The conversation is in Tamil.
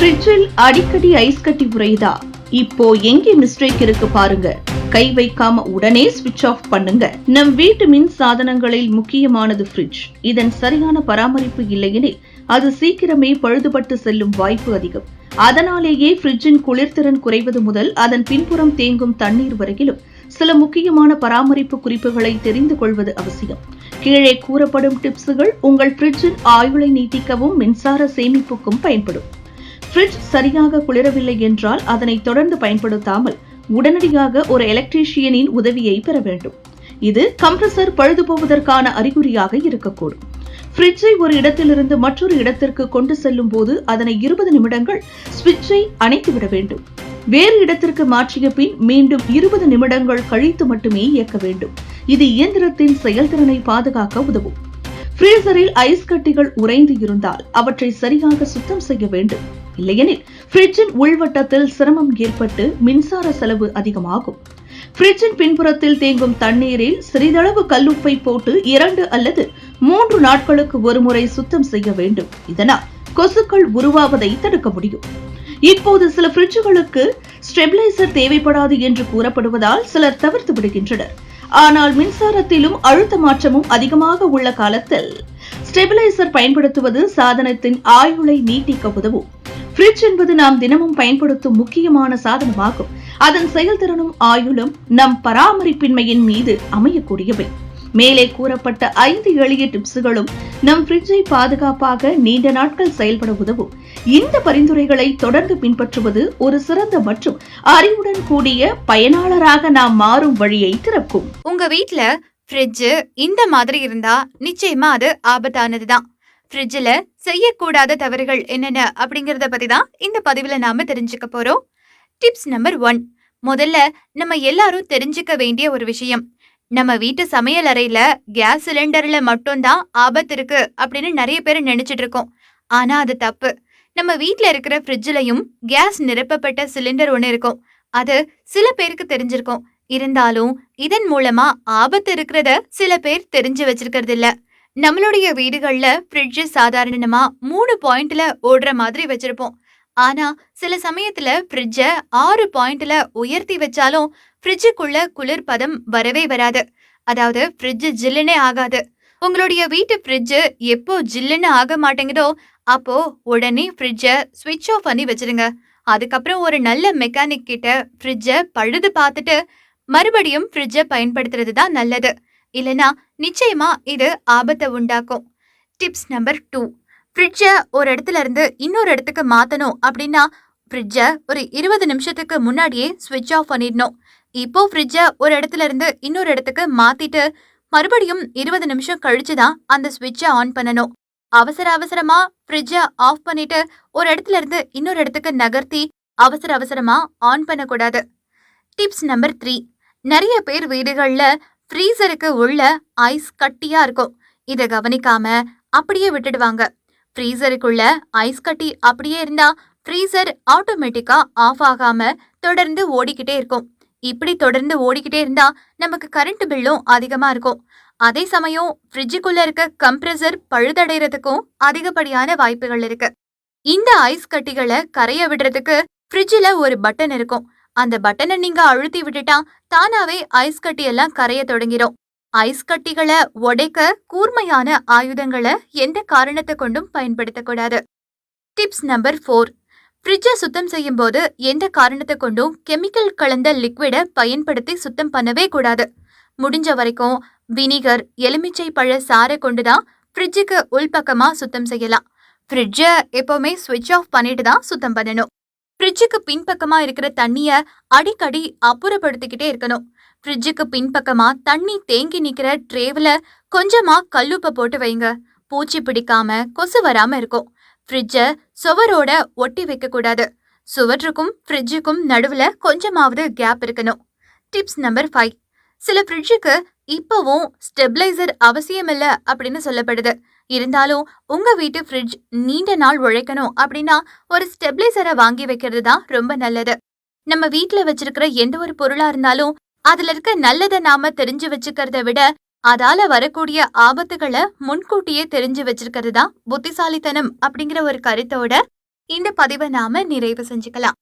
ஃப்ரிட்ஜில் அடிக்கடி ஐஸ் கட்டி உறையுதா இப்போ எங்கே மிஸ்டேக் இருக்கு பாருங்க. கை வைக்காம உடனே ஸ்விட்ச் ஆஃப் பண்ணுங்க. நம் வீட்டு மின் சாதனங்களில் முக்கியமானது ஃப்ரிட்ஜ் இதன் சரியான பராமரிப்பு இல்லையெனில் அது சீக்கிரமே பழுதுபட்டு செல்லும் வாய்ப்பு அதிகம். அதனாலேயே ஃப்ரிட்ஜின் குளிர்திறன் குறைவது முதல் அதன் பின்புறம் தேங்கும் தண்ணீர் வரையிலும் சில முக்கியமான பராமரிப்பு குறிப்புகளை தெரிந்து கொள்வது அவசியம். கீழே கூறப்படும் டிப்ஸுகள் உங்கள் ஃப்ரிட்ஜின் ஆயுளை நீட்டிக்கவும் மின்சார சேமிப்புக்கும் பயன்படும். ஃப்ரிட்ஜ் சரியாக குளிரவில்லை என்றால் அதனை தொடர்ந்து பயன்படுத்தாமல் உடனடியாக ஒரு எலக்ட்ரீஷியனின் உதவியை பெற வேண்டும். இது கம்ப்ரசர் பழுது போவதற்கான அறிகுறியாக இருக்கக்கூடும். ஃப்ரிட்ஜை ஒரு இடத்திலிருந்து மற்றொரு இடத்திற்கு கொண்டு செல்லும் போது அதனை இருபது நிமிடங்கள் ஸ்விட்சை அணைத்துவிட வேண்டும். வேறு இடத்திற்கு மாற்றிய பின் மீண்டும் இருபது நிமிடங்கள் கழித்து மட்டுமே இயக்க வேண்டும். இது இயந்திரத்தின் செயல்திறனை பாதுகாக்க உதவும். ஃப்ரீசரில் ஐஸ் கட்டிகள் உறைந்து இருந்தால் அவற்றை சரியாக சுத்தம் செய்ய வேண்டும். இல்லையெனில் ஃப்ரிட்ஜின் உள்வட்டத்தில் சிரமம் ஏற்பட்டு மின்சார செலவு அதிகமாகும். ஃப்ரிட்ஜின் பின்புறத்தில் தேங்கும் தண்ணீரில் சிறிதளவு கல்லுப்பை போட்டு இரண்டு அல்லது மூன்று நாட்களுக்கு ஒருமுறை சுத்தம் செய்ய வேண்டும். இதனால் கொசுக்கள் உருவாவதை தடுக்க முடியும். இப்போது சில ஃப்ரிட்ஜுகளுக்கு ஸ்டெபிலைசர் தேவைப்படாது என்று கூறப்படுவதால் சிலர் தவிர்த்து விடுகின்றனர். ஆனால் மின்சாரத்திலும் அழுத்த மாற்றமும் அதிகமாக உள்ள காலத்தில் ஸ்டெபிலைசர் பயன்படுத்துவது சாதனத்தின் ஆயுளை நீட்டிக்க உதவும். ஃப்ரிட்ஜ் என்பது நாம் தினமும் பயன்படுத்தும் முக்கியமான சாதனமாகும். அதன் செயல்திறனும் ஆயுளும் நம் பராமரிப்பின்மையின் மீது அமையக்கூடியவை. மேலே கூறப்பட்ட ஐந்து எளிய டிப்ஸுகளும் நம் ஃப்ரிட்ஜை பாதுகாப்பாக நீண்ட நாட்கள் செயல்பட உதவும். இந்த பரிந்துரைகளை தொடர்ந்து பின்பற்றுவது ஒரு சிறந்த மற்றும் அறிவுடன் கூடிய பயனாளராக நாம் மாறும் வழியை திறக்கும். உங்க வீட்ல ஃப்ரிட்ஜ் இந்த மாதிரி இருந்தா நிச்சயமா அது ஆபத்தானதுதான். ஃப்ரிட்ஜில் செய்யக்கூடாத தவறுகள் என்னென்ன அப்படிங்கிறத பற்றி தான் இந்த பதிவில் நாம் தெரிஞ்சுக்க போகிறோம் டிப்ஸ் நம்பர் ஒன் முதல்ல நம்ம எல்லாரும் தெரிஞ்சுக்க வேண்டிய ஒரு விஷயம். நம்ம வீட்டு சமையல் அறையில கேஸ் சிலிண்டர்ல மட்டும்தான் ஆபத்து இருக்கு அப்படின்னு நிறைய பேர் நினைச்சிட்டு இருக்கோம். ஆனா அது தப்பு. நம்ம வீட்ல இருக்கிற ஃப்ரிட்ஜ்லயும் கேஸ் நிரப்பப்பட்ட சிலிண்டர் ஒன்று இருக்கும். அது சில பேருக்கு தெரிஞ்சிருக்கும். இருந்தாலும் இதன் மூலமா ஆபத்து இருக்கிறத சில பேர் தெரிஞ்சு வச்சிருக்கிறது இல்ல. நம்மளுடைய வீடுகள்ல ஃப்ரிட்ஜ் சாதாரணமா மூணு பாயிண்ட்ல ஓடுற மாதிரி வச்சிருப்போம். ஆனா சில சமயத்துல ஃப்ரிட்ஜ ஆறு பாயிண்ட்ல உயர்த்தி வச்சாலும் ஃப்ரிட்ஜுக்குள்ள குளிர் பதம் வரவே வராது. அதாவது ஃப்ரிட்ஜ் ஜில்லுனே ஆகாது. உங்களுடைய வீட்டு ஃப்ரிட்ஜு எப்போ ஜில்லுன்னு ஆக மாட்டேங்குதோ அப்போ உடனே ஃப்ரிட்ஜை ஸ்விட்ச் ஆஃப் பண்ணி வச்சிருங்க. அதுக்கப்புறம் ஒரு நல்ல மெக்கானிக் கிட்ட ஃப்ரிட்ஜை பழுது பார்த்துட்டு மறுபடியும் ஃப்ரிட்ஜை பயன்படுத்துறது தான் நல்லது. இல்லைனா நிச்சயமா இது ஆபத்தை உண்டாக்கும். டிப்ஸ் நம்பர் டூ ஃப்ரிட்ஜை ஒரு இடத்துல இருந்து இன்னொரு இடத்துக்கு மாற்றணும் அப்படின்னா ஃப்ரிட்ஜை ஒரு இருபது நிமிஷத்துக்கு முன்னாடியே ஸ்விட்ச் ஆஃப் பண்ணிடணும். இப்போ ஃப்ரிட்ஜை ஒரு இடத்துல இருந்து இன்னொரு இடத்துக்கு மாத்திட்டு மறுபடியும் இருபது நிமிஷம் கழிச்சு தான் அந்த ஸ்விட்சை ஆன் பண்ணணும். அவசர அவசரமா ஃப்ரிட்ஜை ஆஃப் பண்ணிட்டு ஒரு இடத்துல இருந்து இன்னொரு இடத்துக்கு நகர்த்தி அவசர அவசரமா ஆன் பண்ணக்கூடாது. டிப்ஸ் நம்பர் த்ரீ நிறைய பேர் வீடுகளில் ஃப்ரீசருக்கு உள்ள ஐஸ் கட்டியா இருக்கும். இதை கவனிக்காம அப்படியே விட்டுடுவாங்க. ஃப்ரீசருக்குள்ள ஐஸ் கட்டி அப்படியே இருந்தா ஃப்ரீசர் ஆட்டோமேட்டிக்கா ஆஃப் ஆகாம தொடர்ந்து ஓடிக்கிட்டே இருக்கும். இப்படி தொடர்ந்து ஓடிக்கிட்டே இருந்தா நமக்கு கரண்ட் பில்லும் அதிகமா இருக்கும். அதே சமயம் ஃப்ரிட்ஜுக்குள்ள இருக்க கம்ப்ரஸர் பழுதடைறதுக்கும் அதிகப்படியான வாய்ப்புகள் இருக்கு. இந்த ஐஸ் கட்டிகளை கரைய விடுறதுக்கு ஃப்ரிட்ஜில் ஒரு பட்டன் இருக்கும். அந்த பட்டனை நீங்க அழுத்தி விட்டுட்டா தானாவே ஐஸ் கட்டி எல்லாம் கரைய தொடங்கிடும் ஐஸ் கட்டிகளை உடைக்க கூர்மையான ஆயுதங்களை எந்த காரணத்தை கொண்டும் பயன்படுத்தக்கூடாது. டிப்ஸ் நம்பர் ஃபோர் ஃப்ரிட்ஜை சுத்தம் செய்யும் போது எந்த காரணத்தை கொண்டும் கெமிக்கல் கலந்த லிக்விடை பயன்படுத்தி சுத்தம் பண்ணவே கூடாது. முடிஞ்ச வரைக்கும் வினிகர் எலுமிச்சை பழ சாறை கொண்டு தான் ஃப்ரிட்ஜுக்கு உள்பக்கமாக சுத்தம் செய்யலாம். ஃப்ரிட்ஜை எப்போவுமே ஸ்விட்ச் ஆஃப் பண்ணிட்டு தான் சுத்தம் பண்ணணும். ஃப்ரிட்ஜுக்கு பின்பக்கமாக இருக்கிற தண்ணியை அடிக்கடி அப்புறப்படுத்திக்கிட்டே இருக்கணும். ஃப்ரிட்ஜுக்கு பின்பக்கமாக தண்ணி தேங்கி நிற்கிற ட்ரேவில் கொஞ்சமாக கல்லுப்பை போட்டு வைங்க. பூச்சி பிடிக்காம கொசு வராமல் இருக்கும். ஃப்ரிட்ஜை சுவரோட ஒட்டி வைக்கக்கூடாது. சுவற்றுக்கும் ஃப்ரிட்ஜுக்கும் நடுவில் கொஞ்சமாவது கேப் இருக்கணும். டிப்ஸ் நம்பர் ஃபைவ் சில ஃப்ரிட்ஜுக்கு இப்போவும் ஸ்டெபிளைசர் அவசியமில்லை அப்படின்னு சொல்லப்படுது. இருந்தாலும் உங்கள் வீட்டு ஃப்ரிட்ஜ் நீண்ட நாள் உழைக்கணும் அப்படின்னா ஒரு ஸ்டெபிளைசரை வாங்கி வைக்கிறது தான் ரொம்ப நல்லது. நம்ம வீட்டில் வச்சிருக்கிற எந்த ஒரு பொருளாக இருந்தாலும் அதில் இருக்க நல்லதை நாம தெரிஞ்சு வச்சுக்கிறத விட அதால வரக்கூடிய ஆபத்துகளை முன்கூட்டியே தெரிஞ்சு வச்சிருக்கிறது தான் புத்திசாலித்தனம் அப்படிங்கிற ஒரு கருத்தோட இந்த பதிவை நாம நிறைவு செஞ்சுக்கலாம்.